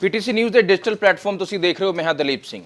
PTC news ਦੇ digital platform ਤੁਸੀਂ ਦੇਖ ਰਹੇ ਹੋ, ਮੈਂ ਹਾਂ ਦਲੀਪ ਸਿੰਘ।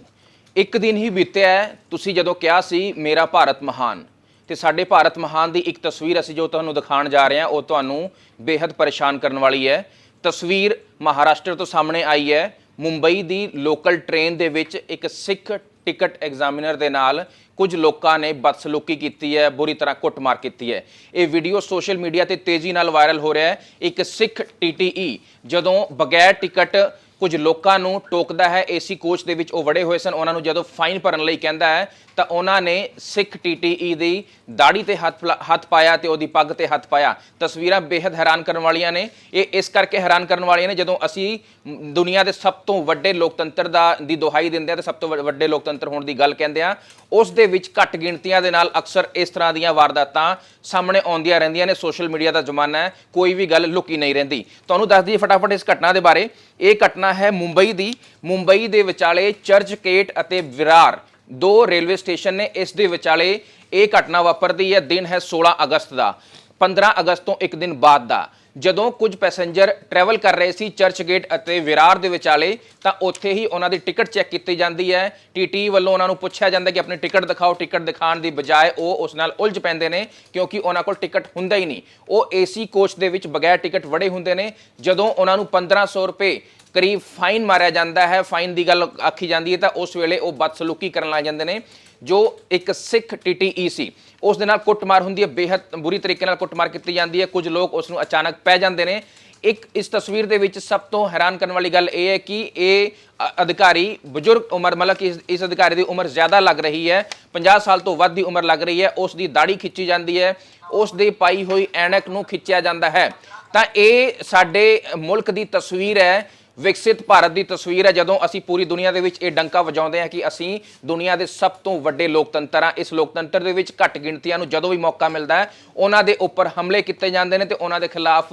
ਇੱਕ ਦਿਨ ਹੀ ਬੀਤਿਆ ਹੈ, ਤੁਸੀਂ ਜਦੋਂ ਕਿਹਾ ਸੀ, ਮੇਰਾ ਭਾਰਤ ਮਹਾਨ। ਤੇ ਸਾਡੇ ਭਾਰਤ ਮਹਾਨ ਦੀ ਇੱਕ ਤਸਵੀਰ ਅਸੀਂ ਜੋ ਤੁਹਾਨੂੰ ਦਿਖਾਉਣ ਜਾ ਰਹੇ ਹਾਂ, ਉਹ ਤੁਹਾਨੂੰ ਬੇहद ਪਰੇਸ਼ਾਨ ਕਰਨ ਵਾਲੀ ਹੈ। ਤਸਵੀਰ ਮਹਾਰਾਸ਼ਟਰ ਤੋਂ ਸਾਹਮਣੇ ਆਈ ਹੈ। ਮੁੰਬਈ ਦੀ ਲੋਕਲ ਟ੍ਰੇਨ ਦੇ ਵਿੱਚ ਇੱਕ ਸਿੱਖ ਟਿਕਟ ਐਗਜ਼ਾਮੀਨਰ ਦੇ ਨਾਲ ਕੁਝ ਲੋਕਾਂ ਨੇ ਬਦਸਲੂਕੀ ਕੀਤੀ ਹੈ, ਬੁਰੀ ਤਰ੍ਹਾਂ ਕੁੱਟਮਾਰ ਕੀਤੀ ਹੈ। ਇਹ ਵੀਡੀਓ ਸੋਸ਼ਲ ਮੀਡੀਆ ਤੇ ਤੇਜ਼ੀ ਨਾਲ ਵਾਇਰਲ ਹੋ ਰਿਹਾ ਹੈ। ਇੱਕ ਸਿੱਖ ਟੀਟੀਈ ਜਦੋਂ ਬਗੈਰ ਟਿਕਟ ਕੁਝ ਲੋਕਾਂ ਨੂੰ ਟੋਕਦਾ ਹੈ, ਏਸੀ ਕੋਚ ਦੇ ਵਿੱਚ ਉਹ ਵੜੇ ਹੋਏ ਸਨ। ਉਹਨਾਂ ਨੂੰ ਜਦੋਂ ਫਾਈਨ ਭਰਨ ਲਈ ਕਹਿੰਦਾ ਹੈ, ਤਾਂ ਉਹਨਾਂ ਨੇ ਸਿੱਖ ਟੀਟੀਈ ਦੀ ਦਾੜੀ ਤੇ ਹੱਥ ਹੱਥ ਪਾਇਆ ਤੇ ਉਹਦੀ ਪੱਗ ਤੇ ਹੱਥ ਪਾਇਆ। ਤਸਵੀਰਾਂ ਬੇहद ਹੈਰਾਨ ਕਰਨ ਵਾਲੀਆਂ ਨੇ। ਇਹ ਇਸ ਕਰਕੇ ਹੈਰਾਨ ਕਰਨ ਵਾਲੀਆਂ ਨੇ ਜਦੋਂ ਅਸੀਂ ਦੁਨੀਆ ਦੇ ਸਭ ਤੋਂ ਵੱਡੇ ਲੋਕਤੰਤਰ ਦਾ, ਦੀ ਦੁਹਾਈ ਦਿੰਦੇ ਆ ਤੇ ਸਭ ਤੋਂ ਵੱ- ਵੱਡੇ ਲੋਕਤੰਤਰ ਹੋਣ ਦੀ ਗੱਲ ਕਹਿੰਦੇ ਆ ਉਸ ਦੇ ਵਿੱਚ ਘੱਟ ਗਿਣਤੀਆਂ ਦੇ ਨਾਲ ਅਕਸਰ ਇਸ ਤਰ੍ਹਾਂ ਦੀਆਂ ਵਾਰਦਾਤਾਂ ਸਾਹਮਣੇ ਆਉਂਦੀਆਂ ਰਹਿੰਦੀਆਂ ਨੇ। ਸੋਸ਼ਲ ਮੀਡੀਆ ਦਾ ਜ਼ਮਾਨਾ ਹੈ, ਕੋਈ ਵੀ ਗੱਲ ਲੁਕੀ ਨਹੀਂ ਰਹਿੰਦੀ। ਤੁਹਾਨੂੰ ਦੱਸ ਦਈਏ ਫਟਾਫਟ ਇਸ ਘਟਨਾ ਦੇ ਬਾਰੇ। ਇਹ ਘਟਨਾ ਹੈ ਮੁੰਬਈ ਦੀ। ਮੁੰਬਈ ਦੇ ਵਿਚਾਲੇ ਚਰਚਗੇਟ ਅਤੇ ਵਿਰਾਰ ਦੋ ਰੇਲਵੇ ਸਟੇਸ਼ਨ ਨੇ ਇਸ ਦੇ ਵਿਚਾਲੇ ਇਹ ਘਟਨਾ ਵਾਪਰਦੀ ਹੈ। ਦਿਨ ਹੈ 16 ਅਗਸਤ ਦਾ। 15 ਅਗਸਤ ਤੋਂ ਇੱਕ ਦਿਨ ਬਾਅਦ ਦਾ। ਜਦੋਂ ਕੁਝ ਪੈਸੇਂਜਰ ਟਰੈਵਲ ਕਰ ਰਹੇ ਸੀ ਚਰਚ ਗੇਟ ਅਤੇ ਵਿਰਾਰ ਦੇ ਵਿਚਾਲੇ, ਤਾਂ ਉੱਥੇ ਹੀ ਉਹਨਾਂ ਦੀ ਟਿਕਟ ਚੈੱਕ ਕੀਤੀ ਜਾਂਦੀ ਹੈ। ਟੀਟੀ ਵੱਲੋਂ ਉਹਨਾਂ ਨੂੰ ਪੁੱਛਿਆ ਜਾਂਦਾ ਕਿ ਆਪਣੀ ਟਿਕਟ ਦਿਖਾਓ ਟਿਕਟ ਦਿਖਾਉਣ ਦੀ ਬਜਾਏ ਉਹ ਉਸ ਨਾਲ ਉਲਝ ਪੈਂਦੇ ਨੇ, ਕਿਉਂਕਿ ਉਹਨਾਂ ਕੋਲ ਟਿਕਟ ਹੁੰਦਾ ਹੀ ਨਹੀਂ। ਉਹ ਏਸੀ ਕੋਚ ਦੇ ਵਿੱਚ ਬਗੈਰ ਟਿਕਟ ਵੜੇ ਹੁੰਦੇ ਨੇ। ਜਦੋਂ ਉਹਨਾਂ ਨੂੰ 1500 ਰੁਪਏ ਕਰੀਬ ਫਾਈਨ ਮਾਰਿਆ ਜਾਂਦਾ ਹੈ ਫਾਈਨ ਦੀ ਗੱਲ ਆਖੀ ਜਾਂਦੀ ਹੈ, ਤਾਂ ਉਸ ਵੇਲੇ ਉਹ ਬਦਸਲੂਕੀ ਕਰਨ ਲੱਗ ਜਾਂਦੇ ਨੇ। ਜੋ ਇੱਕ ਸਿੱਖ ਟੀਟੀਈ ਸੀ, ਉਸ ਦੇ ਨਾਲ ਕੁੱਟਮਾਰ ਹੁੰਦੀ ਹੈ ਬੇहद ਬੁਰੀ ਤਰੀਕੇ ਨਾਲ ਕੁੱਟਮਾਰ ਕੀਤੀ ਜਾਂਦੀ ਹੈ, ਕੁਝ ਲੋਕ ਉਸ ਨੂੰ ਅਚਾਨਕ ਪੈ ਜਾਂਦੇ ਨੇ। ਇੱਕ ਇਸ ਤਸਵੀਰ ਦੇ ਵਿੱਚ ਸਭ ਤੋਂ ਹੈਰਾਨ ਕਰਨ ਵਾਲੀ ਗੱਲ ਇਹ ਹੈ ਕਿ ਇਹ ਅ- ਅਧਿਕਾਰੀ ਬਜ਼ੁਰਗ ਉਮਰ, ਮਤਲਬ ਕਿ ਇਸ- ਅਧਿਕਾਰੀ ਦੀ ਉਮਰ ਜ਼ਿਆਦਾ ਲੱਗ ਰਹੀ ਹੈ 50 ਸਾਲ ਤੋਂ ਵੱਧ ਦੀ ਉਮਰ ਲੱਗ ਰਹੀ ਹੈ, ਉਸ ਦੀ ਦਾੜੀ ਖਿੱਚੀ ਜਾਂਦੀ ਹੈ, ਉਸ ਦੀ ਪਾਈ ਹੋਈ ਐਨਕ ਨੂੰ ਖਿੱਚਿਆ ਜਾਂਦਾ ਹੈ। ਤਾਂ ਇਹ ਸਾਡੇ ਮੁਲਕ ਦੀ ਤਸਵੀਰ ਹੈ ਵਿਕਸਿਤ ਭਾਰਤ ਦੀ ਤਸਵੀਰ ਹੈ, ਜਦੋਂ ਅਸੀਂ ਪੂਰੀ ਦੁਨੀਆ ਦੇ ਵਿੱਚ ਇਹ ਡੰਕਾ ਵਜਾਉਂਦੇ ਹਾਂ ਕਿ ਅਸੀਂ ਦੁਨੀਆ ਦੇ ਸਭ ਤੋਂ ਵੱਡੇ ਲੋਕਤੰਤਰ ਆ ਇਸ ਲੋਕਤੰਤਰ ਦੇ ਵਿੱਚ ਘੱਟ ਗਿਣਤੀਆਂ ਨੂੰ ਜਦੋਂ ਵੀ ਮੌਕਾ ਮਿਲਦਾ ਹੈ, ਉਹਨਾਂ ਦੇ ਉੱਪਰ ਹਮਲੇ ਕੀਤੇ ਜਾਂਦੇ ਨੇ ਤੇ ਉਹਨਾਂ ਦੇ ਖਿਲਾਫ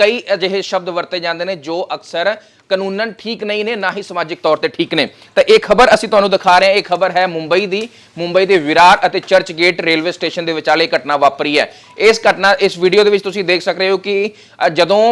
ਕਈ ਅਜਿਹੇ ਸ਼ਬਦ ਵਰਤੇ ਜਾਂਦੇ ਨੇ ਜੋ ਅਕਸਰ ਕਾਨੂੰਨਨ ਠੀਕ ਨਹੀਂ ਨੇ, ਨਾ ਹੀ ਸਮਾਜਿਕ ਤੌਰ ਤੇ ਠੀਕ ਨੇ। ਤਾਂ ਇਹ ਖਬਰ ਅਸੀਂ ਤੁਹਾਨੂੰ ਦਿਖਾ ਰਹੇ ਹਾਂ। ਇਹ ਖਬਰ ਹੈ ਮੁੰਬਈ ਦੀ। ਮੁੰਬਈ ਦੇ ਵਿਰਾਰ ਅਤੇ ਚਰਚ ਗੇਟ ਰੇਲਵੇ ਸਟੇਸ਼ਨ ਦੇ ਵਿਚਾਲੇ ਘਟਨਾ ਵਾਪਰੀ ਹੈ। ਇਸ ਘਟਨਾ, ਇਸ ਵੀਡੀਓ ਦੇ ਵਿੱਚ ਤੁਸੀਂ ਦੇਖ ਸਕਦੇ ਹੋ ਕਿ ਜਦੋਂ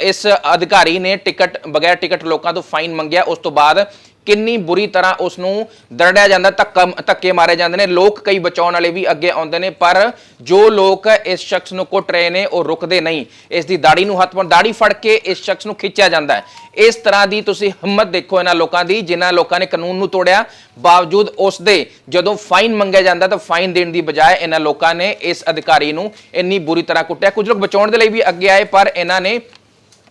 ਇਸ ਅਧਿਕਾਰੀ ਨੇ ਟਿਕਟ, ਬਗੈਰ ਟਿਕਟ ਲੋਕਾਂ ਤੋਂ ਫਾਈਨ ਮੰਗਿਆ, ਉਸ ਤੋਂ ਬਾਅਦ ਕਿੰਨੀ ਬੁਰੀ ਤਰ੍ਹਾਂ ਉਸ ਨੂੰ ਦਰੜਿਆ ਜਾਂਦਾ, ਧੱਕਾ, ਧੱਕੇ ਮਾਰੇ ਜਾਂਦੇ ਨੇ। ਲੋਕ ਕਈ ਬਚਾਉਣ ਵਾਲੇ ਵੀ ਅੱਗੇ ਆਉਂਦੇ ਨੇ, ਪਰ ਜੋ ਲੋਕ ਇਸ ਸ਼ਖਸ ਨੂੰ ਕੁੱਟ ਰਹੇ ਨੇ, ਉਹ ਰੁਕਦੇ ਨਹੀਂ। ਇਸ ਦੀ ਦਾੜੀ ਨੂੰ ਹੱਥ ਪਾਉਂ ਦਾੜੀ ਫੜ ਕੇ ਇਸ ਸ਼ਖਸ ਨੂੰ ਖਿੱਚਿਆ ਜਾਂਦਾ ਹੈ। ਇਸ ਤਰ੍ਹਾਂ ਦੀ ਤੁਸੀਂ ਹਿੰਮਤ ਦੇਖੋ ਇਹਨਾਂ ਲੋਕਾਂ ਦੀ, ਜਿਨ੍ਹਾਂ ਲੋਕਾਂ ਨੇ ਕਾਨੂੰਨ ਨੂੰ ਤੋੜਿਆ। ਬਾਵਜੂਦ ਉਸ ਦੇ ਜਦੋਂ ਫਾਈਨ ਮੰਗਿਆ ਜਾਂਦਾ, ਤਾਂ ਫਾਈਨ ਦੇਣ ਦੀ ਬਜਾਏ ਇਹਨਾਂ ਲੋਕਾਂ ਨੇ ਇਸ ਅਧਿਕਾਰੀ ਨੂੰ ਇੰਨੀ ਬੁਰੀ ਤਰ੍ਹਾਂ ਕੁੱਟਿਆ। ਕੁਝ ਲੋਕ ਬਚਾਉਣ ਦੇ ਲਈ ਵੀ ਅੱਗੇ ਆਏ, ਪਰ ਇਹਨਾਂ ਨੇ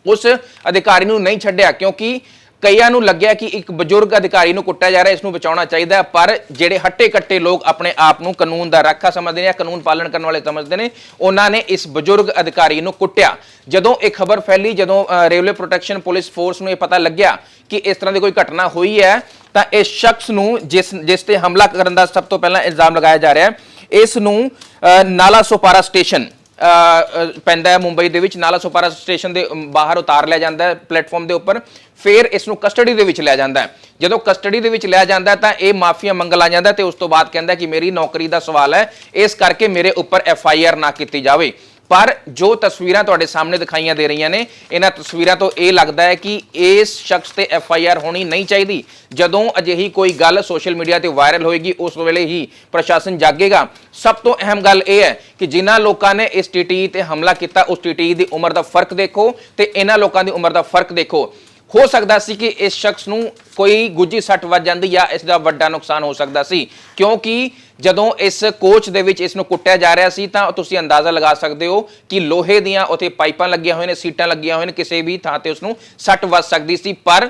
ਉਸ ਅਧਿਕਾਰੀ ਨੂੰ ਨਹੀਂ ਛੱਡਿਆ, ਕਿਉਂਕਿ ਕਈਆਂ ਨੂੰ ਲੱਗਿਆ ਕਿ ਇੱਕ ਬਜ਼ੁਰਗ ਅਧਿਕਾਰੀ ਨੂੰ ਕੁੱਟਿਆ ਜਾ ਰਿਹਾ, ਇਸ ਨੂੰ ਬਚਾਉਣਾ ਚਾਹੀਦਾ ਪਰ ਜਿਹੜੇ ਹੱਟੇ ਕੱਟੇ ਲੋਕ ਆਪਣੇ ਆਪ ਨੂੰ ਕਾਨੂੰਨ ਦਾ ਰਾਖਾ ਸਮਝਦੇ ਨੇ ਜਾਂ ਕਾਨੂੰਨ ਪਾਲਣ ਕਰਨ ਵਾਲੇ ਸਮਝਦੇ ਨੇ, ਉਹਨਾਂ ਨੇ ਇਸ ਬਜ਼ੁਰਗ ਅਧਿਕਾਰੀ ਨੂੰ ਕੁੱਟਿਆ। ਜਦੋਂ ਇਹ ਖਬਰ ਫੈਲੀ, ਜਦੋਂ ਰੇਲਵੇ ਪ੍ਰੋਟੈਕਸ਼ਨ ਪੁਲਿਸ ਫੋਰਸ ਨੂੰ ਇਹ ਪਤਾ ਲੱਗਿਆ ਕਿ ਇਸ ਤਰ੍ਹਾਂ ਦੀ ਕੋਈ ਘਟਨਾ ਹੋਈ ਹੈ, ਤਾਂ ਇਸ ਸ਼ਖਸ ਨੂੰ ਜਿਸ ਜਿਸ ਤੇ ਹਮਲਾ ਕਰਨ ਦਾ ਸਭ ਤੋਂ ਪਹਿਲਾਂ ਇਲਜ਼ਾਮ ਲਗਾਇਆ ਜਾ ਰਿਹਾ ਹੈ, ਇਸ ਨੂੰ ਨਾਲਾ ਸੋਪਾਰਾ ਸਟੇਸ਼ਨ ਪੈਂਦਾ ਹੈ ਮੁੰਬਈ ਦੇ ਵਿੱਚ। ਨਾਲਾ ਸੋਪਾਰਾ ਸਟੇਸ਼ਨ ਦੇ ਬਾਹਰ ਉਤਾਰ ਲਿਆ ਜਾਂਦਾ ਹੈ ਪਲੇਟਫਾਰਮ ਦੇ ਉੱਪਰ। ਫਿਰ ਇਸ ਨੂੰ ਕਸਟਡੀ ਦੇ ਵਿੱਚ ਲਿਆ ਜਾਂਦਾ ਹੈ। ਜਦੋਂ ਕਸਟਡੀ ਦੇ ਵਿੱਚ ਲਿਆ ਜਾਂਦਾ ਤਾਂ ਇਹ ਮਾਫੀਆ ਮੰਗਲ ਆ ਜਾਂਦਾ ਹੈ ਤੇ ਉਸ ਤੋਂ ਬਾਅਦ ਕਹਿੰਦਾ ਕਿ ਮੇਰੀ ਨੌਕਰੀ ਦਾ ਸਵਾਲ ਹੈ। ਇਸ ਕਰਕੇ ਮੇਰੇ ਉੱਪਰ ਐਫ ਆਈ ਆਰ ਨਾ ਕੀਤੀ ਜਾਵੇ। ਪਰ ਜੋ ਤਸਵੀਰਾਂ ਤੁਹਾਡੇ ਸਾਹਮਣੇ ਦਿਖਾਈਆਂ ਦੇ ਰਹੀਆਂ ਨੇ, ਇਹਨਾਂ ਤਸਵੀਰਾਂ ਤੋਂ ਇਹ ਲੱਗਦਾ ਹੈ ਕਿ ਇਸ ਸ਼ਖਸ ਤੇ ਐਫ ਆਈ ਆਰ ਹੋਣੀ ਨਹੀਂ ਚਾਹੀਦੀ। ਜਦੋਂ ਅਜਿਹੀ ਕੋਈ ਗੱਲ ਸੋਸ਼ਲ ਮੀਡੀਆ ਤੇ ਵਾਇਰਲ ਹੋਏਗੀ, ਉਸ ਵੇਲੇ ਹੀ ਪ੍ਰਸ਼ਾਸਨ ਜਾਗੇਗਾ। ਸਭ ਤੋਂ ਅਹਿਮ ਗੱਲ ਇਹ ਹੈ ਕਿ ਜਿਨ੍ਹਾਂ ਲੋਕਾਂ ਨੇ ਇਸ ਟੀਟੀ ਤੇ ਹਮਲਾ ਕੀਤਾ, ਉਸ ਟੀਟੀ ਦੀ ਉਮਰ ਦਾ ਫ਼ਰਕ ਦੇਖੋ ਤੇ ਇਹਨਾਂ ਲੋਕਾਂ ਦੀ ਉਮਰ ਦਾ ਫ਼ਰਕ ਦੇਖੋ। ਹੋ ਸਕਦਾ ਸੀ ਕਿ ਇਸ ਸ਼ਖਸ ਨੂੰ ਕੋਈ ਗੁੱਜੀ ਸੱਟ ਵੱਜ ਜਾਂਦੀ ਜਾਂ ਇਸ ਦਾ ਵੱਡਾ ਨੁਕਸਾਨ ਹੋ ਸਕਦਾ ਸੀ। ਕਿਉਂਕਿ ਜਦੋਂ ਇਸ ਕੋਚ ਦੇ ਵਿੱਚ ਇਸ ਨੂੰ ਕੁੱਟਿਆ ਜਾ ਰਿਹਾ ਸੀ ਤਾਂ ਤੁਸੀਂ ਅੰਦਾਜ਼ਾ ਲਗਾ ਸਕਦੇ ਹੋ ਕਿ ਲੋਹੇ ਦੀਆਂ ਉੱਥੇ ਪਾਈਪਾਂ ਲੱਗੀਆਂ ਹੋਈਆਂ ਨੇ, ਸੀਟਾਂ ਲੱਗੀਆਂ ਹੋਈਆਂ ਨੇ, ਕਿਸੇ ਵੀ ਥਾਂ ਤੇ ਉਸ ਨੂੰ ਸੱਟ ਵੱਜ ਸਕਦੀ ਸੀ। ਪਰ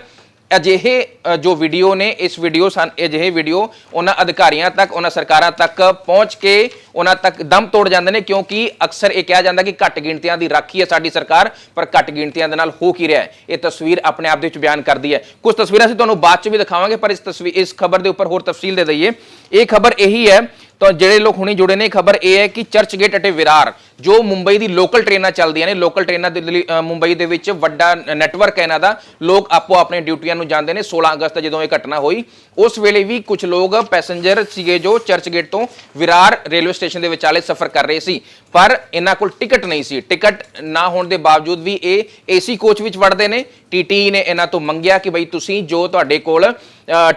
ਅਜਿਹੇ ਜੋ ਵੀਡੀਓ ਨੇ, ਇਸ ਵੀਡੀਓ ਸਨ ਅਜਿਹੇ ਵੀਡੀਓ ਉਹਨਾਂ ਅਧਿਕਾਰੀਆਂ ਤੱਕ, ਉਹਨਾਂ ਸਰਕਾਰਾਂ ਤੱਕ ਪਹੁੰਚ ਕੇ ਉਹਨਾਂ ਤੱਕ ਦਮ ਤੋੜ ਜਾਂਦੇ ਨੇ, ਕਿਉਂਕਿ ਅਕਸਰ ਇਹ ਕਿਹਾ ਜਾਂਦਾ ਕਿ ਘੱਟ ਗਿਣਤੀਆਂ ਦੀ ਰਾਖੀ ਹੈ ਸਾਡੀ ਸਰਕਾਰ, ਪਰ ਘੱਟ ਗਿਣਤੀਆਂ ਦੇ ਨਾਲ ਹੋ ਕੀ ਰਿਹਾ ਹੈ? ਇਹ ਤਸਵੀਰ ਆਪਣੇ ਆਪ ਦੇ ਵਿੱਚ ਬਿਆਨ ਕਰਦੀ ਹੈ। ਕੁਝ ਤਸਵੀਰਾਂ ਅਸੀਂ ਤੁਹਾਨੂੰ ਬਾਅਦ ਚ ਵੀ ਦਿਖਾਵਾਂਗੇ, ਪਰ ਇਸ ਤਸਵੀਰ ਇਸ ਖਬਰ ਦੇ ਉੱਪਰ ਹੋਰ ਤਫਸੀਲ ਦੇ ਦਈਏ। ਇਹ ਖਬਰ ਇਹੀ ਹੈ ਤਾਂ ਜਿਹੜੇ ਲੋਕ ਹੁਣੇ ਜੁੜੇ ਨੇ ਖਬਰ ਇਹ ਹੈ ਕਿ ਚਰਚ ਗੇਟ ਅਤੇ ਵਿਰਾਰ ਜੋ ਮੁੰਬਈ ਦੀ ਲੋਕਲ ਟ੍ਰੇਨਾਂ ਚੱਲਦੀਆਂ ਨੇ ਲੋਕਲ ਟ੍ਰੇਨਾਂ ਦੇ ਅ, ਮੁੰਬਈ ਦੇ ਵਿੱਚ ਵੱਡਾ ਨੈਟਵਰਕ ਹੈ ਇਹਨਾਂ ਦਾ ਲੋਕ ਆਪੋ ਆਪਣੇ ਡਿਊਟੀਆਂ ਨੂੰ ਜਾਂਦੇ ਨੇ 16 ਅਗਸਤ ਜਦੋਂ ਇਹ ਘਟਨਾ ਹੋਈ ਉਸ ਵੇਲੇ ਵੀ ਕੁਝ ਲੋਕ ਪੈਸੇਂਜਰ ਸੀਗੇ ਜੋ ਚਰਚ ਗੇਟ ਤੋਂ ਵਿਰਾਰ ਰੇਲਵੇ ਸਟੇਸ਼ਨ ਦੇ ਵਿਚਾਲੇ ਸਫ਼ਰ ਕਰ ਰਹੇ ਸੀ। ਪਰ ਇਹਨਾਂ ਕੋਲ ਟਿਕਟ ਨਹੀਂ ਸੀ। ਟਿਕਟ ਨਾ ਹੋਣ ਦੇ ਬਾਵਜੂਦ ਵੀ ਇਹ ਏਸੀ ਕੋਚ ਵਿੱਚ ਵੜਦੇ ਨੇ। ਟੀਟੀ ਨੇ ਇਹਨਾਂ ਤੋਂ ਮੰਗਿਆ ਕਿ ਬਈ ਤੁਸੀਂ ਜੋ ਤੁਹਾਡੇ ਕੋਲ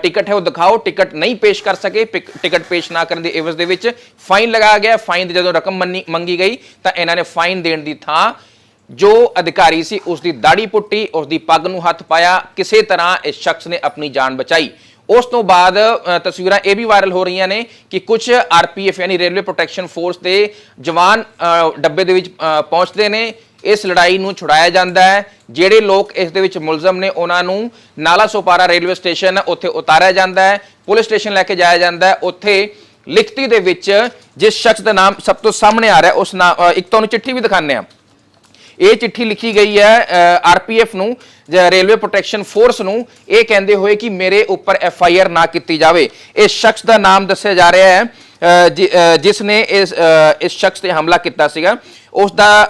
ਟਿਕਟ ਹੈ ਉਹ ਦਿਖਾਓ। ਟਿਕਟ ਨਹੀਂ ਪੇਸ਼ ਕਰ ਸਕੇ। ਪਿਕ- ਟਿਕਟ ਪੇਸ਼ ਨਾ ਕਰਨ ਦੇ ਇਵਜ਼ ਦੇ ਵਿੱਚ ਫਾਈਨ ਲਗਾਇਆ ਗਿਆ। ਫਾਈਨ ਦੀ ਜਦੋਂ ਰਕਮ ਮੰਨੀ- ਮੰਗੀ ਗਈ, ਤਾਂ ਇਹਨਾਂ ਨੇ ਫਾਈਨ ਦੇਣ ਦੀ ਥਾਂ ਜੋ ਅਧਿਕਾਰੀ ਸੀ ਉਸ ਦੀ ਦਾੜੀ ਪੁੱਟੀ ਉਸ ਦੀ ਪੱਗ ਨੂੰ ਹੱਥ ਪਾਇਆ। ਕਿਸੇ ਤਰ੍ਹਾਂ ਇਸ ਸ਼ਖਸ ਨੇ ਆਪਣੀ ਜਾਨ ਬਚਾਈ। ਉਸ ਤੋਂ ਬਾਅਦ ਤਸਵੀਰਾਂ ਇਹ ਵੀ ਵਾਇਰਲ ਹੋ ਰਹੀਆਂ ਨੇ ਕਿ ਕੁਝ ਆਰਪੀਐਫ ਯਾਨੀ ਰੇਲਵੇ ਪ੍ਰੋਟੈਕਸ਼ਨ ਫੋਰਸ ਦੇ ਜਵਾਨ ਡੱਬੇ ਦੇ ਵਿੱਚ ਪਹੁੰਚਦੇ ਨੇ। ਇਸ ਲੜਾਈ ਨੂੰ ਛੁਡਾਇਆ ਜਾਂਦਾ ਹੈ, ਜਿਹੜੇ ਲੋਕ ਇਸ ਦੇ ਵਿੱਚ ਮੁਲਜ਼ਮ ਨੇ ਉਹਨਾਂ ਨੂੰ ਨਾਲਾ ਸੋਪਾਰਾ ਰੇਲਵੇ ਸਟੇਸ਼ਨ ਉੱਥੇ ਉਤਾਰਿਆ ਜਾਂਦਾ ਹੈ, ਪੁਲਿਸ ਸਟੇਸ਼ਨ ਲੈ ਕੇ ਜਾਇਆ ਜਾਂਦਾ ਹੈ। ਉੱਥੇ ਲਿਖਤੀ ਦੇ ਵਿੱਚ ਜਿਸ ਸ਼ਖਸ ਦਾ ਨਾਮ ਸਭ ਤੋਂ ਸਾਹਮਣੇ ਆ ਰਿਹਾ, ਉਸ ਨਾਮ ਇੱਕ ਤੁਹਾਨੂੰ ਚਿੱਠੀ ਵੀ ਦਿਖਾਉਂਦੇ ਆ ਇਹ ਚਿੱਠੀ ਲਿਖੀ ਗਈ ਹੈ ਆਰਪੀਐਫ ਨੂੰ, ਜਾਂ ਰੇਲਵੇ ਪ੍ਰੋਟੈਕਸ਼ਨ ਫੋਰਸ ਨੂੰ, ਇਹ ਕਹਿੰਦੇ ਹੋਏ ਕਿ ਮੇਰੇ ਉੱਪਰ ਐਫ ਆਈ ਆਰ ਨਾ ਕੀਤੀ ਜਾਵੇ। ਇਸ ਸ਼ਖਸ ਦਾ ਨਾਮ ਦੱਸਿਆ ਜਾ ਰਿਹਾ ਹੈ ਜਿਸ ਨੇ ਇਸ ਇਸ ਸ਼ਖਸ ਤੇ ਹਮਲਾ ਕੀਤਾ ਸੀਗਾ। ਉਸ ਦਾ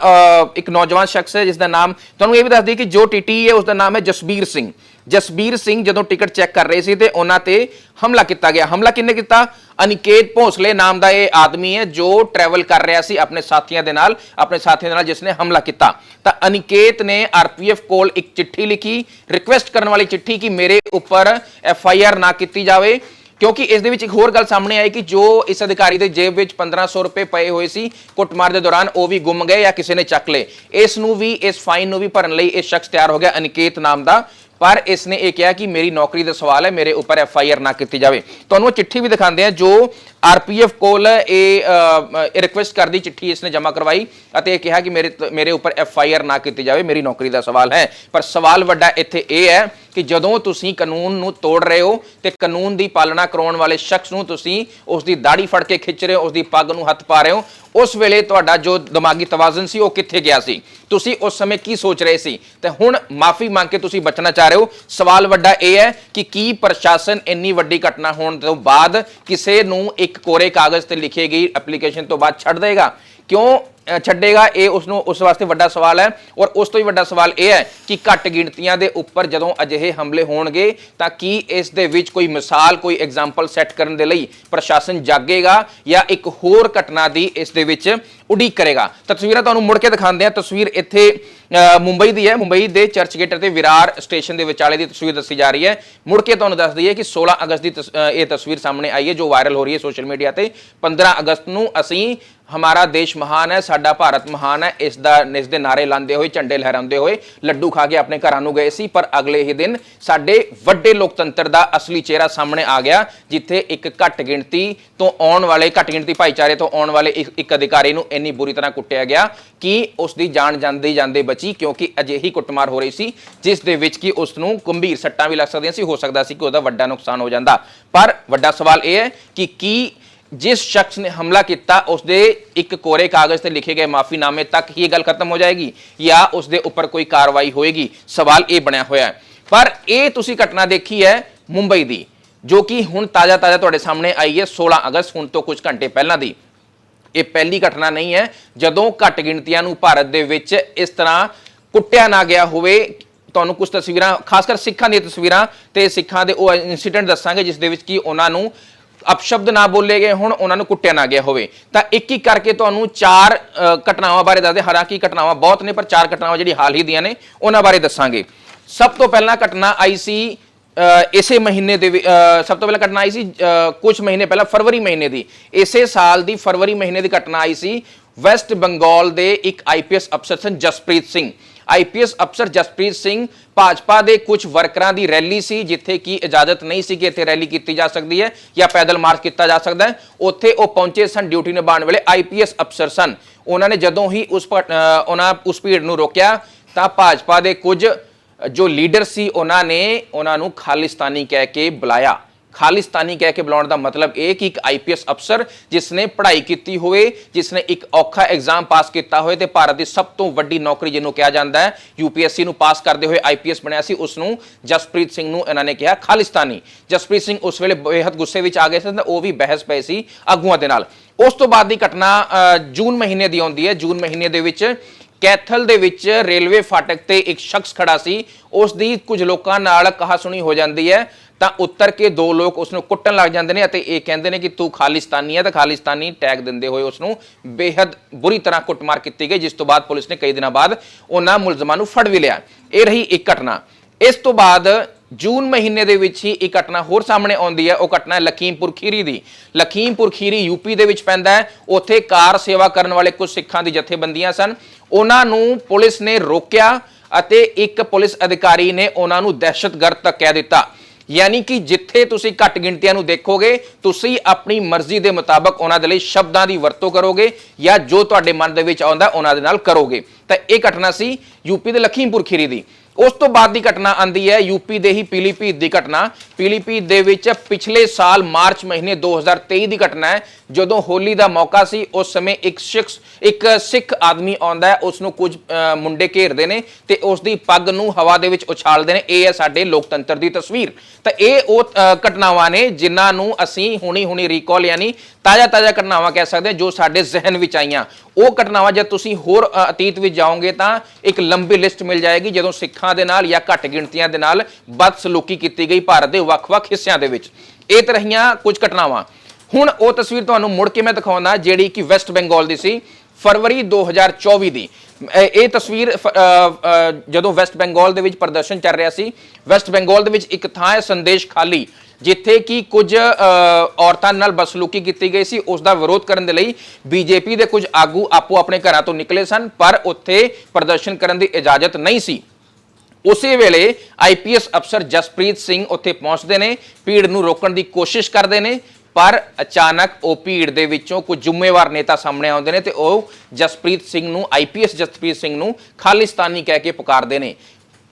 ਇੱਕ ਨੌਜਵਾਨ ਸ਼ਖਸ ਹੈ ਜਿਸ ਦਾ ਨਾਮ ਤੁਹਾਨੂੰ ਇਹ ਵੀ ਦੱਸ ਦਈਏ ਕਿ ਜੋ ਟੀਟੀ ਹੈ ਉਸ ਦਾ ਨਾਮ ਹੈ ਜਸਬੀਰ ਸਿੰਘ। ਜਸਬੀਰ ਸਿੰਘ ਜਦੋਂ ਟਿਕਟ ਚੈੱਕ ਕਰ ਰਹੇ ਸੀ ਤੇ ਉਹਨਾਂ ਤੇ ਹਮਲਾ ਕੀਤਾ ਗਿਆ। ਹਮਲਾ ਕਿੰਨੇ ਕੀਤਾ? ਅਨਿਕੇਤ ਭੋਸਲੇ ਨਾਮ ਦਾ ਇਹ ਆਦਮੀ ਹੈ ਜੋ ਟਰੈਵਲ ਕਰ ਰਿਹਾ ਸੀ ਆਪਣੇ ਸਾਥੀਆਂ ਦੇ ਨਾਲ, ਆਪਣੇ ਸਾਥੀਆਂ ਦੇ ਨਾਲ ਜਿਸ ਨੇ ਹਮਲਾ ਕੀਤਾ। ਤਾਂ ਅਨਿਕੇਤ ਨੇ ਆਰਪੀਐਫ ਕੋਲ ਇੱਕ ਚਿੱਠੀ ਲਿਖੀ ਰਿਕੁਐਸਟ ਕਰਨ ਵਾਲੀ ਚਿੱਠੀ ਕਿ ਮੇਰੇ ਉੱਪਰ ਐਫ ਆਈ ਆਰ ਨਾ ਕੀਤੀ ਜਾਵੇ, ਕਿਉਂਕਿ ਇਸ ਦੇ ਵਿੱਚ ਇੱਕ ਹੋਰ ਗੱਲ ਸਾਹਮਣੇ ਆਈ ਕਿ ਜੋ ਇਸ ਅਧਿਕਾਰੀ ਦੇ ਜੇਬ ਵਿੱਚ 1500 ਰੁਪਏ ਪਏ ਹੋਏ ਸੀ ਕੁੱਟਮਾਰ ਦੇ ਦੌਰਾਨ, ਉਹ ਵੀ ਗੁੰਮ ਗਏ ਜਾਂ ਕਿਸੇ ਨੇ ਚੱਕ ਲਏ। ਇਸ ਨੂੰ ਵੀ, ਇਸ ਫਾਈਨ ਨੂੰ ਵੀ ਭਰਨ ਲਈ ਇਹ ਸ਼ਖਸ ਤਿਆਰ ਹੋ ਗਿਆ ਅਨਿਕੇਤ ਨਾਮ ਦਾ। ਪਰ ਇਸ ਨੇ ਇਹ ਕਿਹਾ ਕਿ ਮੇਰੀ ਨੌਕਰੀ ਦਾ ਸਵਾਲ ਹੈ, ਮੇਰੇ ਉੱਪਰ ਐਫ ਆਈ ਆਰ ਨਾ ਕੀਤੀ ਜਾਵੇ। ਤੁਹਾਨੂੰ ਉਹ ਚਿੱਠੀ ਵੀ ਦਿਖਾਉਂਦੇ ਆ ਜੋ ਆਰ ਪੀ ਐਫ ਕੋਲ ਇਹ ਰਿਕੁਐਸਟ ਕਰਦੀ ਚਿੱਠੀ ਇਸ ਨੇ ਜਮ੍ਹਾਂ ਕਰਵਾਈ ਅਤੇ ਇਹ ਕਿਹਾ ਕਿ ਮੇਰੇ ਮੇਰੇ ਉੱਪਰ ਐਫ ਆਈ ਆਰ ਨਾ ਕੀਤੀ ਜਾਵੇ, ਮੇਰੀ ਨੌਕਰੀ ਦਾ ਸਵਾਲ ਹੈ। ਪਰ ਸਵਾਲ ਵੱਡਾ ਇੱਥੇ ਇਹ ਹੈ ਕਿ ਜਦੋਂ ਤੁਸੀਂ ਕਾਨੂੰਨ ਨੂੰ ਤੋੜ ਰਹੇ ਹੋ ਤੇ ਕਾਨੂੰਨ ਦੀ ਪਾਲਣਾ ਕਰਾਉਣ ਵਾਲੇ ਸ਼ਖਸ ਨੂੰ ਤੁਸੀਂ ਉਸ ਦੀ ਦਾੜੀ ਫੜ ਕੇ ਖਿੱਚ ਰਹੇ ਹੋ ਉਸ ਦੀ ਪੱਗ ਨੂੰ ਹੱਥ ਪਾ ਰਹੇ ਹੋ, ਉਸ ਵੇਲੇ ਤੁਹਾਡਾ ਜੋ ਦਿਮਾਗੀ ਤਵਾਜ਼ਨ ਸੀ ਉਹ ਕਿੱਥੇ ਗਿਆ ਸੀ? ਤੁਸੀਂ ਉਸ ਸਮੇਂ ਕੀ ਸੋਚ ਰਹੇ ਸੀ? ਤੇ ਹੁਣ ਮਾਫੀ ਮੰਗ ਕੇ ਤੁਸੀਂ ਬਚਣਾ ਚਾਹ ਰਹੇ ਹੋ। ਸਵਾਲ ਵੱਡਾ ਇਹ ਹੈ ਕਿ ਕੀ ਪ੍ਰਸ਼ਾਸਨ ਇੰਨੀ ਵੱਡੀ ਘਟਨਾ ਹੋਣ ਤੋਂ ਬਾਅਦ ਕਿਸੇ ਨੂੰ ਇੱਕ ਕੋਰੇ ਕਾਗਜ਼ ਤੇ ਲਿਖੀ ਗਈ ਐਪਲੀਕੇਸ਼ਨ ਤੋਂ ਬਾਅਦ ਛੱਡ ਦੇਗਾ? ਕਿਉਂ ਛੱਡੇਗਾ, ਇਹ ਉਸ ਨੂੰ ਉਸ ਵਾਸਤੇ ਵੱਡਾ ਸਵਾਲ ਹੈ ਔਰ ਉਸ ਤੋਂ ਵੀ ਵੱਡਾ ਸਵਾਲ ਇਹ ਹੈ ਕਿ ਘੱਟ ਗਿਣਤੀਆਂ ਦੇ ਉੱਪਰ ਜਦੋਂ ਅਜਿਹੇ ਹਮਲੇ ਹੋਣਗੇ, ਤਾਂ ਕੀ ਇਸ ਦੇ ਵਿੱਚ ਕੋਈ ਮਿਸਾਲ, ਕੋਈ ਐਗਜ਼ਾਮਪਲ ਸੈੱਟ ਕਰਨ ਦੇ ਲਈ ਪ੍ਰਸ਼ਾਸਨ ਜਾਗੇਗਾ ਜਾਂ ਇੱਕ ਹੋਰ ਘਟਨਾ ਦੀ ਇਸ ਦੇ ਵਿੱਚ ਉਡੀਕ ਕਰੇਗਾ? ਤਸਵੀਰਾਂ ਤੁਹਾਨੂੰ ਮੁੜ ਕੇ ਦਿਖਾਉਂਦੇ ਆ ਤਸਵੀਰ ਇੱਥੇ ਮੁੰਬਈ ਦੀ ਹੈ। ਮੁੰਬਈ ਦੇ ਚਰਚ ਗੇਟ ਅਤੇ ਵਿਰਾਰ ਸਟੇਸ਼ਨ ਦੇ ਵਿਚਾਲੇ ਦੀ ਤਸਵੀਰ ਦੱਸੀ ਜਾ ਰਹੀ ਹੈ। ਮੁੜ ਕੇ ਤੁਹਾਨੂੰ ਦੱਸ ਦਈਏ ਕਿ 16 ਅਗਸਤ ਦੀ ਤਸ- ਇਹ ਤਸਵੀਰ ਸਾਹਮਣੇ ਆਈ ਹੈ, ਜੋ ਵਾਇਰਲ ਹੋ ਰਹੀ ਹੈ ਸੋਸ਼ਲ ਮੀਡੀਆ ਤੇ। 15 ਅਗਸਤ ਨੂੰ ਅਸੀਂ ਹਮਾਰਾ ਦੇਸ਼ ਮਹਾਨ ਹੈ, ਸਾਡਾ ਭਾਰਤ ਮਹਾਨ ਹੈ, ਇਸ ਦਾ ਇਸ ਦੇ ਨਾਰੇ ਲਾਉਂਦੇ ਹੋਏ, ਝੰਡੇ ਲਹਿਰਾਉਂਦੇ ਹੋਏ ਲੱਡੂ ਖਾ ਕੇ ਆਪਣੇ ਘਰਾਂ ਨੂੰ ਗਏ ਸੀ, ਪਰ ਅਗਲੇ ਹੀ ਦਿਨ ਸਾਡੇ ਵੱਡੇ ਲੋਕਤੰਤਰ ਦਾ ਅਸਲੀ ਚਿਹਰਾ ਸਾਹਮਣੇ ਆ ਗਿਆ, ਜਿੱਥੇ ਇੱਕ ਘੱਟ ਗਿਣਤੀ ਤੋਂ ਆਉਣ ਵਾਲੇ, ਘੱਟ ਗਿਣਤੀ ਭਾਈਚਾਰੇ ਤੋਂ ਆਉਣ ਵਾਲੇ ਇੱਕ ਇੱਕ ਅਧਿਕਾਰੀ ਨੂੰ ਇੰਨੀ ਬੁਰੀ ਤਰ੍ਹਾਂ ਕੁੱਟਿਆ ਗਿਆ ਕਿ ਉਸ ਦੀ ਜਾਨ ਜਾਂਦੇ ਜਾਂਦੇ ਬਚੀ, ਕਿਉਂਕਿ ਅਜਿਹੀ ਕੁੱਟਮਾਰ ਹੋ ਰਹੀ ਸੀ, ਜਿਸ ਦੇ ਵਿੱਚ ਕਿ ਉਸ ਨੂੰ ਗੰਭੀਰ ਸੱਟਾਂ ਵੀ ਲੱਗ ਸਕਦੀਆਂ ਸੀ, ਹੋ ਸਕਦਾ ਸੀ ਕਿ ਉਹਦਾ ਵੱਡਾ ਨੁਕਸਾਨ ਹੋ ਜਾਂਦਾ। ਪਰ ਵੱਡਾ ਸਵਾਲ ਇਹ ਹੈ ਕਿ ਕੀ ਜਿਸ ਸ਼ਖਸ ਨੇ ਹਮਲਾ ਕੀਤਾ ਉਸ ਦੇ ਇੱਕ ਕੋਰੇ ਕਾਗਜ਼ ਤੇ ਲਿਖੇ ਗਏ ਮਾਫੀਨਾਮੇ ਤੱਕ ਹੀ ਇਹ ਗੱਲ ਖਤਮ ਹੋ ਜਾਏਗੀ ਜਾਂ ਉਸ ਦੇ ਉੱਪਰ ਕੋਈ ਕਾਰਵਾਈ ਹੋਏਗੀ ਸਵਾਲ ਇਹ ਬਣਿਆ ਹੋਇਆ ਹੈ ਪਰ ਇਹ ਤੁਸੀਂ ਘਟਨਾ ਦੇਖੀ ਹੈ ਮੁੰਬਈ ਦੀ ਜੋ ਕਿ ਹੁਣ ਤਾਜ਼ਾ ਤਾਜ਼ਾ ਤੁਹਾਡੇ ਸਾਹਮਣੇ ਆਈ ਹੈ 16 ਅਗਸਤ ਹੁਣ ਤੋਂ ਕੁਝ ਘੰਟੇ ਪਹਿਲਾਂ ਦੀ ਇਹ ਪਹਿਲੀ ਘਟਨਾ ਨਹੀਂ ਹੈ ਜਦੋਂ ਘੱਟ ਗਿਣਤੀਆਂ ਨੂੰ ਭਾਰਤ ਦੇ ਵਿੱਚ ਇਸ ਤਰ੍ਹਾਂ ਕੁੱਟਿਆ ਨਾ ਗਿਆ ਹੋਵੇ ਤੁਹਾਨੂੰ ਕੁਝ ਤਸਵੀਰਾਂ ਖਾਸ ਕਰ ਸਿੱਖਾਂ ਦੀਆਂ ਤਸਵੀਰਾਂ ਤੇ ਸਿੱਖਾਂ ਦੇ ਉਹ ਇਨਸੀਡੈਂਟ ਦੱਸਾਂਗੇ ਜਿਸ ਦੇ ਵਿੱਚ ਕੀ ਉਹਨਾਂ ਨੂੰ ਅਪਸ਼ਬਦ ਨਾ ਬੋਲੇ ਗਏ ਹੁਣ ਉਹਨਾਂ ਨੂੰ ਕੁੱਟਿਆ ਨਾ ਗਿਆ ਹੋਵੇ। ਤਾਂ ਇੱਕ ਇੱਕ ਕਰਕੇ ਤੁਹਾਨੂੰ ਚਾਰ ਘਟਨਾਵਾਂ ਬਾਰੇ ਦੱਸਦੇ ਹਾਲਾਂਕਿ ਘਟਨਾਵਾਂ ਬਹੁਤ ਨੇ ਪਰ ਚਾਰ ਘਟਨਾਵਾਂ ਜਿਹੜੀ ਹਾਲ ਹੀ ਦੀਆਂ ਨੇ ਉਹਨਾਂ ਬਾਰੇ ਦੱਸਾਂਗੇ। ਸਭ ਤੋਂ ਪਹਿਲਾਂ ਘਟਨਾ ਆਈ ਸੀ ਇਸੇ ਮਹੀਨੇ ਦੇ ਸਭ ਤੋਂ ਪਹਿਲਾਂ ਘਟਨਾ ਆਈ ਸੀ ਅ, ਕੁਝ ਮਹੀਨੇ ਪਹਿਲਾਂ ਫਰਵਰੀ ਮਹੀਨੇ ਦੀ। ਇਸੇ ਸਾਲ ਦੀ ਫਰਵਰੀ ਮਹੀਨੇ ਦੀ ਘਟਨਾ ਆਈ ਸੀ। ਵੈਸਟ ਬੰਗਾਲ ਦੇ ਇੱਕ ਆਈਪੀਐਸ ਅਫਸਰ ਸਨ ਜਸਪ੍ਰੀਤ ਸਿੰਘ। ਆਈਪੀਐਸ ਅਫਸਰ ਜਸਪ੍ਰੀਤ ਸਿੰਘ ਭਾਜਪਾ ਦੇ ਕੁਝ ਵਰਕਰਾਂ ਦੀ ਰੈਲੀ ਸੀ, ਜਿੱਥੇ ਕਿ ਇਜਾਜ਼ਤ ਨਹੀਂ ਸੀ ਕਿ ਇੱਥੇ ਰੈਲੀ ਕੀਤੀ ਜਾ ਸਕਦੀ ਹੈ ਜਾਂ ਪੈਦਲ ਮਾਰਚ ਕੀਤਾ ਜਾ ਸਕਦਾ ਹੈ। ਉੱਥੇ ਉਹ ਪਹੁੰਚੇ ਸਨ, ਡਿਊਟੀ ਨਿਭਾਉਣ ਵੇਲੇ ਆਈਪੀਐਸ ਅਫਸਰ ਸਨ। ਉਹਨਾਂ ਨੇ ਜਦੋਂ ਹੀ ਉਸ ਪ- ਉਹਨਾਂ ਉਸ ਭੀੜ ਨੂੰ ਰੋਕਿਆ, ਤਾਂ ਭਾਜਪਾ ਦੇ ਕੁਝ ਜੋ ਲੀਡਰ ਸੀ, ਉਹਨਾਂ ਨੇ ਉਹਨਾਂ ਨੂੰ ਖਾਲਿਸਤਾਨੀ ਕਹਿ ਕੇ ਬੁਲਾਇਆ। ਖਾਲਿਸਤਾਨੀ ਕਹਿ ਕੇ ਬੁਲਾਉਣ ਦਾ ਮਤਲਬ ਇਹ ਕਿ ਇੱਕ ਆਈਪੀਐਸ ਅਫਸਰ ਜਿਸ ਨੇ ਪੜ੍ਹਾਈ ਕੀਤੀ ਹੋਵੇ ਜਿਸ ਨੇ ਇੱਕ ਔਖਾ ਐਗਜ਼ਾਮ ਪਾਸ ਕੀਤਾ ਹੋਵੇ ਤੇ ਭਾਰਤ ਦੀ ਸਭ ਤੋਂ ਵੱਡੀ ਨੌਕਰੀ ਜਿਹਨੂੰ ਕਿਹਾ ਜਾਂਦਾ ਹੈ ਯੂਪੀਐਸਸੀ ਨੂੰ ਪਾਸ ਕਰਦੇ ਹੋਏ ਆਈਪੀਐਸ ਬਣਿਆ ਸੀ ਉਸ ਨੂੰ ਜਸਪ੍ਰੀਤ ਸਿੰਘ ਨੂੰ ਇਹਨਾਂ ਨੇ ਕਿਹਾ ਖਾਲਿਸਤਾਨੀ। ਜਸਪ੍ਰੀਤ ਸਿੰਘ ਉਸ ਵੇਲੇ ਬੇहद ਗੁੱਸੇ ਵਿੱਚ ਆ ਗਏ ਸੀ ਤਾਂ ਉਹ ਵੀ ਬਹਿਸ ਪਏ ਸੀ ਆਗੂਆਂ ਦੇ ਨਾਲ। ਉਸ ਤੋਂ ਬਾਅਦ ਦੀ ਘਟਨਾ ਅ, ਜੂਨ ਮਹੀਨੇ ਦੀ ਆਉਂਦੀ ਹੈ। ਜੂਨ ਮਹੀਨੇ ਦੇ ਵਿੱਚ ਕੈਥਲ ਦੇ ਵਿੱਚ ਰੇਲਵੇ ਫਾਟਕ ਤੇ ਇੱਕ ਸ਼ਖਸ ਖੜਾ ਸੀ। ਉਸ ਦੀ ਕੁਝ ਲੋਕਾਂ ਨਾਲ ਕਹਾ ਸੁਣੀ ਹੋ ਜਾਂਦੀ ਹੈ। ਤਾਂ ਉੱਤਰ ਕੇ ਦੋ ਲੋਕ ਉਸ ਨੂੰ ਕੁੱਟਣ ਲੱਗ ਜਾਂਦੇ ਨੇ ਅਤੇ ਇਹ ਕਹਿੰਦੇ ਨੇ ਕਿ ਤੂੰ ਖਾਲਿਸਤਾਨੀ ਹੈ ਤਾਂ ਖਾਲਿਸਤਾਨੀ ਟੈਗ ਦਿੰਦੇ ਹੋਏ ਉਸ ਨੂੰ ਬੇहद ਬੁਰੀ ਤਰ੍ਹਾਂ ਕੁੱਟਮਾਰ ਕੀਤੀ ਗਈ, ਜਿਸ ਤੋਂ ਬਾਅਦ ਪੁਲਿਸ ਨੇ ਕਈ ਦਿਨਾਂ ਬਾਅਦ ਉਹਨਾਂ ਮੁਲਜ਼ਮਾਂ ਨੂੰ ਫੜ ਵੀ ਲਿਆ। ਇਹ ਰਹੀ ਇੱਕ ਘਟਨਾ। ਇਸ ਤੋਂ ਬਾਅਦ ਜੂਨ ਮਹੀਨੇ ਦੇ ਵਿੱਚ ਹੀ ਇੱਕ ਘਟਨਾ ਹੋਰ ਸਾਹਮਣੇ ਆਉਂਦੀ ਹੈ। ਉਹ ਘਟਨਾ ਹੈ ਲਖੀਮਪੁਰ ਖੀਰੀ ਦੀ। ਲਖੀਮਪੁਰ ਖੀਰੀ ਯੂਪੀ ਦੇ ਵਿੱਚ ਪੈਂਦਾ ਹੈ। ਉੱਥੇ ਕਾਰ ਸੇਵਾ ਕਰਨ ਵਾਲੇ ਕੁਝ ਸਿੱਖਾਂ ਦੀ ਜਥੇਬੰਦੀਆਂ ਸਨ। ਉਹਨਾਂ ਨੂੰ ਪੁਲਿਸ ਨੇ ਰੋਕਿਆ ਅਤੇ ਇੱਕ ਪੁਲਿਸ ਅਧਿਕਾਰੀ ਨੇ ਉਹਨਾਂ ਨੂੰ ਦਹਿਸ਼ਤਗਰਦ ਤੱਕ ਕਹਿ ਦਿੱਤਾ। ਯਾਨੀ ਕਿ ਜਿੱਥੇ ਤੁਸੀਂ ਘੱਟ ਗਿਣਤੀਆਂ ਨੂੰ ਦੇਖੋਗੇ, ਤੁਸੀਂ ਆਪਣੀ ਮਰਜ਼ੀ ਦੇ ਮੁਤਾਬਕ ਉਹਨਾਂ ਦੇ ਲਈ ਸ਼ਬਦਾਂ ਦੀ ਵਰਤੋਂ ਕਰੋਗੇ ਜਾਂ ਜੋ ਤੁਹਾਡੇ ਮਨ ਦੇ ਵਿੱਚ ਆਉਂਦਾ, ਉਹਨਾਂ ਦੇ ਨਾਲ ਕਰੋਗੇ। ਤਾਂ ਇਹ ਘਟਨਾ ਸੀ ਯੂਪੀ ਦੇ ਲਖੀਮਪੁਰ ਖੀਰੀ ਦੀ। ਉਸ ਤੋਂ ਬਾਅਦ ਦੀ ਘਟਨਾ ਆਂਦੀ ਹੈ, ਯੂਪੀ ਦੇ ਹੀ ਪੀਲੀਭੀਤ ਦੀ ਘਟਨਾ। ਪੀਲੀਭੀਤ ਦੇ ਵਿੱਚ ਪਿਛਲੇ ਸਾਲ ਮਾਰਚ ਮਹੀਨੇ 2023 ਦੀ ਘਟਨਾ ਹੈ। ਜਦੋਂ ਹੋਲੀ ਦਾ ਮੌਕਾ ਸੀ, ਉਸ ਸਮੇਂ ਇੱਕ ਸ਼ਖਸ ਇੱਕ ਸਿੱਖ ਆਦਮੀ ਆਉਂਦਾ ਹੈ ਉਸ ਨੂੰ ਕੁਝ ਮੁੰਡੇ ਘੇਰਦੇ ਨੇ ਤੇ ਉਸ ਦੀ ਪੱਗ ਨੂੰ ਹਵਾ ਦੇ ਵਿੱਚ ਉਛਾਲਦੇ ਨੇ। ਇਹ ਹੈ ਸਾਡੇ ਲੋਕਤੰਤਰ ਦੀ ਤਸਵੀਰ। ਤਾਂ ਇਹ ਉਹ ਘਟਨਾਵਾਂ ਨੇ ਜਿਨ੍ਹਾਂ ਨੂੰ ਅਸੀਂ ਹੁਣੀ ਹੁਣੀ ਰੀਕਾਲ ਯਾਨੀ ਤਾਜ਼ਾ ਤਾਜ਼ਾ ਘਟਨਾਵਾਂ ਕਹਿ ਸਕਦੇ ਹਾਂ ਜੋ ਸਾਡੇ ਜ਼ਿਹਨ ਵਿੱਚ ਆਈਆਂ। ਉਹ ਘਟਨਾਵਾਂ ਜਦ ਤੁਸੀਂ ਹੋਰ ਅਤੀਤ ਵਿੱਚ ਜਾਓਗੇ ਤਾਂ ਇੱਕ ਲੰਬੀ ਲਿਸਟ ਮਿਲ ਜਾਏਗੀ। ਜਦੋਂ ਸਿੱਖਾਂ ਦੇ ਨਾਲ ਜਾਂ ਘੱਟ ਗਿਣਤੀਆਂ ਦੇ ਨਾਲ ਬਦਸਲੂਕੀ ਕੀਤੀ ਗਈ ਭਾਰਤ ਦੇ ਵੱਖ-ਵੱਖ ਹਿੱਸਿਆਂ ਦੇ ਵਿੱਚ। ਇਹ ਤਰ੍ਹਾਂ ਰਹੀਆਂ ਕੁਝ ਘਟਨਾਵਾਂ। ਹੁਣ ਉਹ ਤਸਵੀਰ ਤੁਹਾਨੂੰ ਮੁੜ ਕੇ ਮੈਂ ਦਿਖਾਉਂਦਾ ਜਿਹੜੀ ਕਿ ਵੈਸਟ ਬੰਗਾਲ ਦੀ ਸੀ ਫਰਵਰੀ 2024 ਦੀ। ਇਹ ਇਹ ਤਸਵੀਰ ਜਦੋਂ ਵੈਸਟ ਬੰਗਾਲ ਦੇ ਵਿੱਚ ਪ੍ਰਦਰਸ਼ਨ ਚੱਲ ਰਿਹਾ ਸੀ ਵੈਸਟ ਬੰਗਾਲ ਦੇ ਵਿੱਚ ਇੱਕ ਥਾਂ ਹੈ ਸੰਦੇਸ਼ ਖਾਲੀ ਜਿੱਥੇ ਕਿ ਕੁਝ ਅ, ਔਰਤਾਂ ਨਾਲ ਬਸਲੂਕੀ ਕੀਤੀ ਗਈ ਸੀ। ਉਸ ਦਾ ਵਿਰੋਧ ਕਰਨ ਦੇ ਲਈ ਬੀਜੇਪੀ ਦੇ ਕੁਝ ਆਗੂ ਆਪੋ ਆਪਣੇ ਘਰਾਂ ਤੋਂ ਨਿਕਲੇ ਸਨ ਪਰ ਉੱਥੇ ਪ੍ਰਦਰਸ਼ਨ ਕਰਨ ਦੀ ਇਜਾਜ਼ਤ ਨਹੀਂ ਸੀ। ਉਸੇ ਵੇਲੇ ਆਈਪੀਐਸ ਅਫਸਰ ਜਸਪ੍ਰੀਤ ਸਿੰਘ ਉੱਥੇ ਪਹੁੰਚਦੇ ਨੇ, ਭੀੜ ਨੂੰ ਰੋਕਣ ਦੀ ਕੋਸ਼ਿਸ਼ ਕਰਦੇ ਨੇ, ਪਰ ਅਚਾਨਕ ਉਹ ਭੀੜ ਦੇ ਵਿੱਚੋਂ ਕੁਝ ਜ਼ਿੰਮੇਵਾਰ ਨੇਤਾ ਸਾਹਮਣੇ ਆਉਂਦੇ ਨੇ ਤੇ ਉਹ ਜਸਪ੍ਰੀਤ ਸਿੰਘ ਨੂੰ ਆਈਪੀਐਸ ਜਸਪ੍ਰੀਤ ਸਿੰਘ ਨੂੰ ਖਾਲਿਸਤਾਨੀ ਕਹਿ ਕੇ ਪੁਕਾਰਦੇ ਨੇ।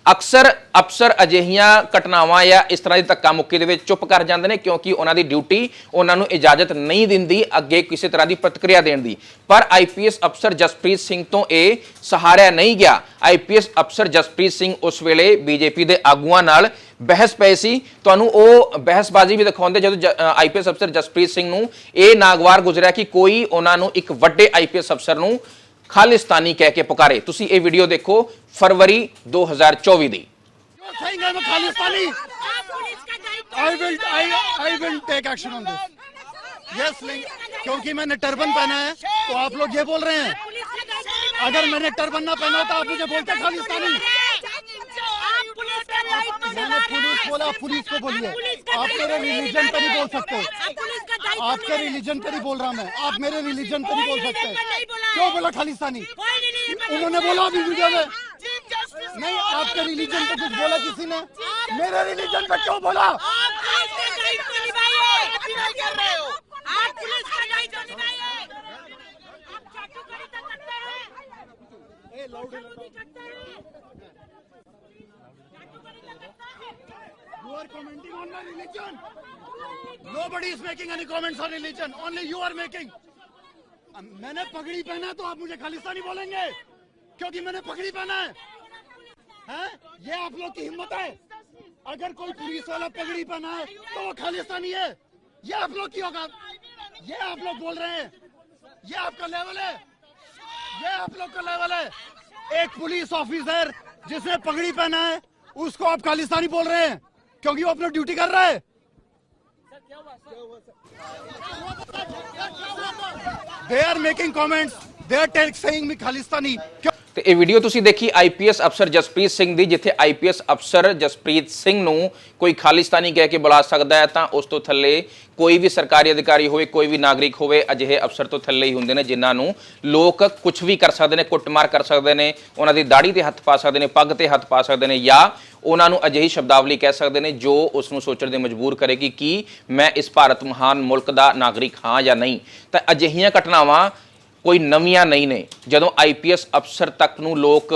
ਅਕਸਰ ਅਫਸਰ ਅਜਿਹੀਆਂ ਘਟਨਾਵਾਂ ਜਾਂ ਇਸ ਤਰ੍ਹਾਂ ਦੀ ਧੱਕਾ ਮੁੱਕੀ ਦੇ ਵਿੱਚ ਚੁੱਪ ਕਰ ਜਾਂਦੇ ਨੇ ਕਿਉਂਕਿ ਉਹਨਾਂ ਦੀ ਡਿਊਟੀ ਉਹਨਾਂ ਨੂੰ ਇਜਾਜ਼ਤ ਨਹੀਂ ਦਿੰਦੀ, ਅੱਗੇ ਕਿਸੇ ਤਰ੍ਹਾਂ ਦੀ ਪ੍ਰਤੀਕਿਰਿਆ ਦੇਣ ਦੀ। ਪਰ ਆਈਪੀਐਸ ਅਫਸਰ ਜਸਪ੍ਰੀਤ ਸਿੰਘ ਤੋਂ ਇਹ ਸਹਾਰਿਆ ਨਹੀਂ ਗਿਆ। ਆਈਪੀਐਸ ਅਫਸਰ ਜਸਪ੍ਰੀਤ ਸਿੰਘ ਉਸ ਵੇਲੇ ਬੀਜੇਪੀ ਦੇ ਆਗੂਆਂ ਨਾਲ ਬਹਿਸ ਪਏ ਸੀ। ਤੁਹਾਨੂੰ ਉਹ ਬਹਿਸਬਾਜ਼ੀ ਵੀ ਦਿਖਾਉਂਦੇ ਜਦੋਂ ਆਈਪੀਐਸ ਅਫਸਰ ਜਸਪ੍ਰੀਤ ਸਿੰਘ ਨੂੰ ਇਹ ਨਾਗਵਾਰ ਗੁਜ਼ਰਿਆ ਕਿ ਕੋਈ ਉਹਨਾਂ ਨੂੰ ਇੱਕ ਵੱਡੇ ਆਈਪੀਐਸ ਅਫਸਰ ਨੂੰ ਖਾਲਿਸਤਾਨੀ ਕਹਿ ਕੇ ਪੁਕਾਰੇ ਤੁਸੀਂ ਇਹ ਵੀਡੀਓ ਦੇਖੋ ਫਰਵਰੀ 2024 ਦੀ You're saying I'm a Khalistani. I will, I, I will take action on this. Yes, नहीं, क्योंकि मैंने टर्बन पहना है तो आप लोग ये बोल रहे हैं अगर मैंने टर्बन ना पहना तो आप मुझे बोलते खालिस्तानी मैंने पुलिस बोला पुलिस को बोलिए। आप मेरे रिलीजन पे नहीं बोल सकते आपके रिलीजन पे नहीं बोल रहा मैं। आप मेरे रिलीजन पे नहीं बोल सकते क्यों बोला खालिस्तानी? उन्होंने बोला अभी वीडियो में। नहीं आपके रिलीजन पे कुछ बोला किसी ने? मेरे रिलीजन पे क्यों बोला? You are commenting on my religion. Nobody is making any comments on religion. Only you are making. मैंने पगड़ी पहना तो आप मुझे खालिस्तानी बोलेंगे? क्योंकि मैंने पगड़ी पहना है। हैं? ये आप लोग की हिम्मत है। अगर कोई पुलिस वाला पगड़ी पहना है तो वो खालिस्तानी है। ये आप लोग की होगा ये आप लोग बोल रहे हैं। ये आपका लेवल है। ये आप लोग का लेवल है। एक पुलिस ऑफिसर जिसने पगड़ी पहना है, उसको आप खालिस्तानी बोल रहे हैं। क्योंकि वो अपनी ड्यूटी कर रहा है they are making comments they are tell- saying me Khalistani क्यों ਤੇ ਇਹ ਵੀਡੀਓ ਤੁਸੀਂ ਦੇਖੀ ਆਈਪੀਐਸ ਅਫਸਰ ਜਸਪ੍ਰੀਤ ਸਿੰਘ ਦੀ ਜਿੱਥੇ ਆਈਪੀਐਸ ਅਫਸਰ ਜਸਪ੍ਰੀਤ ਸਿੰਘ ਨੂੰ ਕੋਈ ਖਾਲਿਸਤਾਨੀ ਕਹਿ ਕੇ ਬੁਲਾ ਸਕਦਾ ਹੈ ਤਾਂ ਉਸ ਤੋਂ ਥੱਲੇ ਕੋਈ ਵੀ ਸਰਕਾਰੀ ਅਧਿਕਾਰੀ ਹੋਵੇ ਕੋਈ ਵੀ ਨਾਗਰਿਕ ਹੋਵੇ ਅਜਿਹੇ ਅਫਸਰ ਤੋਂ ਥੱਲੇ ਹੀ ਹੁੰਦੇ ਨੇ ਜਿਨ੍ਹਾਂ ਨੂੰ ਲੋਕ ਕੁਝ ਵੀ ਕਰ ਸਕਦੇ ਨੇ ਕੁੱਟਮਾਰ ਕਰ ਸਕਦੇ ਨੇ ਉਹਨਾਂ ਦੀ ਦਾੜੀ ਤੇ ਹੱਥ ਪਾ ਸਕਦੇ ਨੇ ਪੱਗ ਤੇ ਹੱਥ ਪਾ ਸਕਦੇ ਨੇ ਜਾਂ ਉਹਨਾਂ ਨੂੰ ਅਜਿਹੀ ਸ਼ਬਦਾਵਲੀ ਕਹਿ ਸਕਦੇ ਨੇ ਜੋ ਉਸ ਨੂੰ ਸੋਚਣ ਦੇ ਮਜਬੂਰ ਕਰੇਗੀ ਕਿ ਮੈਂ ਇਸ ਭਾਰਤ ਮਹਾਨ ਮੁਲਕ ਦਾ ਨਾਗਰਿਕ ਹਾਂ ਜਾਂ ਨਹੀਂ। ਤਾਂ ਅਜਿਹੀਆਂ ਘਟਨਾਵਾਂ ਕੋਈ ਨਵੀਆਂ ਨਹੀਂ ਨੇ। ਜਦੋਂ ਆਈਪੀਐਸ ਅਫਸਰ ਤੱਕ ਨੂੰ ਲੋਕ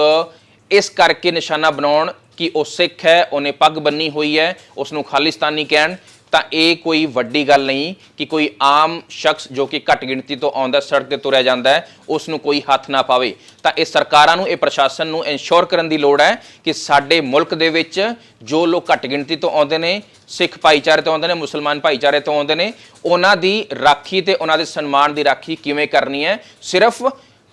ਇਸ ਕਰਕੇ ਨਿਸ਼ਾਨਾ ਬਣਾਉਣ ਕਿ ਉਹ ਸਿੱਖ ਹੈ, ਉਹਨੇ ਪੱਗ ਬੰਨੀ ਹੋਈ ਹੈ, ਉਸ ਨੂੰ ਖਾਲਿਸਤਾਨੀ ਕਹਿਣ ਤਾਂ ਇਹ ਕੋਈ ਵੱਡੀ ਗੱਲ ਨਹੀਂ ਕਿ ਕੋਈ ਆਮ ਸ਼ਖਸ ਜੋ ਕਿ ਘੱਟ ਗਿਣਤੀ ਤੋਂ ਆਉਂਦਾ, ਸੜਕ ਤੇ ਤੁਰਿਆ ਜਾਂਦਾ ਹੈ ਉਸ ਨੂੰ ਕੋਈ ਹੱਥ ਨਾ ਪਾਵੇ। ਤਾਂ ਇਹ ਸਰਕਾਰਾਂ ਨੂੰ, ਇਹ ਪ੍ਰਸ਼ਾਸਨ ਨੂੰ ਇਨਸ਼ੋਰ ਕਰਨ ਦੀ ਲੋੜ ਹੈ ਕਿ ਸਾਡੇ ਮੁਲਕ ਦੇ ਵਿੱਚ ਜੋ ਲੋਕ ਘੱਟ ਗਿਣਤੀ ਤੋਂ ਆਉਂਦੇ ਨੇ, ਸਿੱਖ ਭਾਈਚਾਰੇ ਤੋਂ ਆਉਂਦੇ ਨੇ, ਮੁਸਲਮਾਨ ਭਾਈਚਾਰੇ ਤੋਂ ਆਉਂਦੇ ਨੇ, ਉਹਨਾਂ ਦੀ ਰਾਖੀ ਤੇ ਉਹਨਾਂ ਦੇ ਸਨਮਾਨ ਦੀ ਰਾਖੀ ਕਿਵੇਂ ਕਰਨੀ ਹੈ? ਸਿਰਫ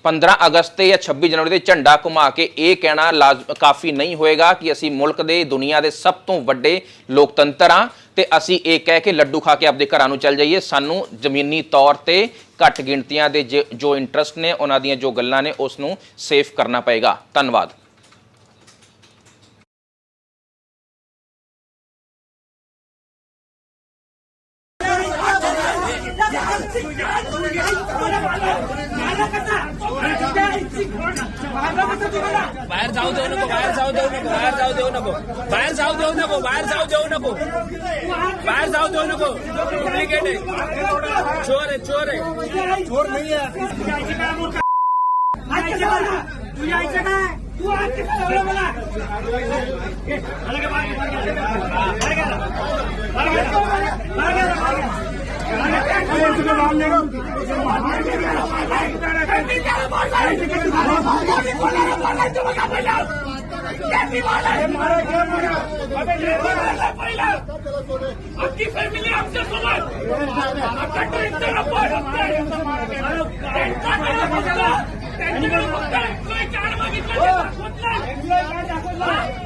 15 ਅਗਸਤ ਤੇ ਜਾਂ 26 ਜਨਵਰੀ ਤੇ ਝੰਡਾ ਘੁਮਾ ਕੇ ਇਹ ਕਹਿਣਾ ਲਾਜ਼- ਕਾਫੀ ਨਹੀਂ ਹੋਏਗਾ ਕਿ ਅਸੀਂ ਮੁਲਕ ਦੇ, ਦੁਨੀਆ ਦੇ ਸਭ ਤੋਂ ਵੱਡੇ ਲੋਕਤੰਤਰ ਆ ਤੇ ਅਸੀਂ ਇਹ ਕਹਿ ਕੇ ਲੱਡੂ ਖਾ ਕੇ ਆਪਦੇ ਘਰਾਂ ਨੂੰ ਚੱਲ ਜਾਈਏ। ਸਾਨੂੰ ਜ਼ਮੀਨੀ ਤੌਰ ਤੇ ਘੱਟ ਗਿਣਤੀਆਂ ਦੇ ਜ- ਜੋ ਇੰਟਰਸਟ ਨੇ, ਉਹਨਾਂ ਦੀਆਂ ਜੋ ਗੱਲਾਂ ਨੇ ਉਸ ਨੂੰ ਸੇਫ ਕਰਨਾ ਪਏਗਾ। ਧੰਨਵਾਦ। बाहेर जाऊ देऊ नको बाहेर जाऊ देऊ नको बाहेर जाऊ देऊ नको बाहेर जाऊ देऊ नको बाहेर जाऊ देऊ नको बाहेर जाऊ देऊ नको डुप्लिकेट आहे चोर आहे चोर आहे चोर नाही आहे तू यायचं काय तू आज मला ए, मला काय मागे- मागे- मागे- मागे गेला. मागे गेला. मागे गेला. मागे गेला. मागे गेला. आपकी फॅमिली आमच्या सोबत आमचा ट्रेनचा नंबर त्यांच्याकडे फक्त employee card मागितलं ते दाखवलं. Sign भरली ना? साईन भरली की नाही मारला कशाला? मारला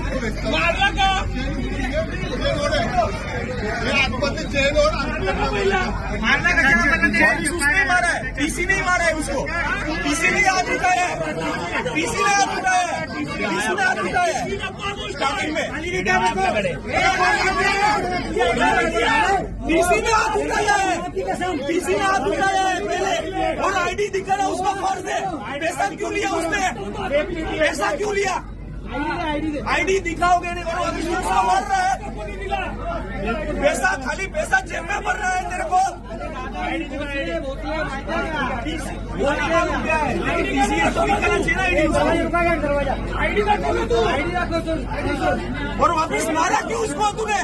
बोलते ती? का उसने मारा है। पीसी नहीं मारा है उसको। पीसी ने हाथ उठाया है। पीसी ने हाथ उठाया है। पीसी ने हाथ उठाया है। स्टार्टिंग में। पीसी ने हाथ उठाया है। पीसी ने हाथ उठाया है पहले। और आईडी दिखाना उसका फ़र्ज़ है। पैसा क्यों लिया उसने? पैसा क्यों लिया? आईडी दिखाओगे नहीं और अभी दूसरा मार रहा है पैसा खाली पैसा जेब में भर रहा है तेरे को आईडी दाखव ना तू आईडी दाखव तू और वापिस मारा क्यों उसको तूने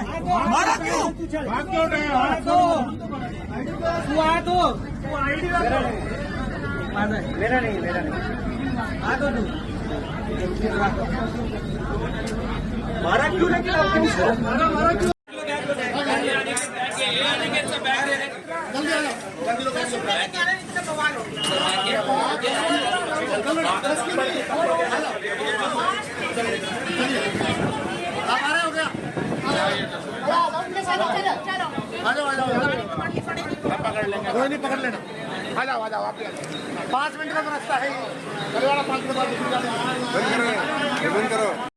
मारा क्यों तू आ तो तू आईडी दाखव मेरा नहीं मेरा नहीं आ तो तू मारा क्यों लेकिन आपको उसको कोई नहीं पकड़ लेना आ जाओ आ जाओ आप भी आ जाओ पाँच मिनट का तो रास्ता है ये। चलो वाला पाँच मिनट बाद दूसरी गाड़ी आ जाएगी।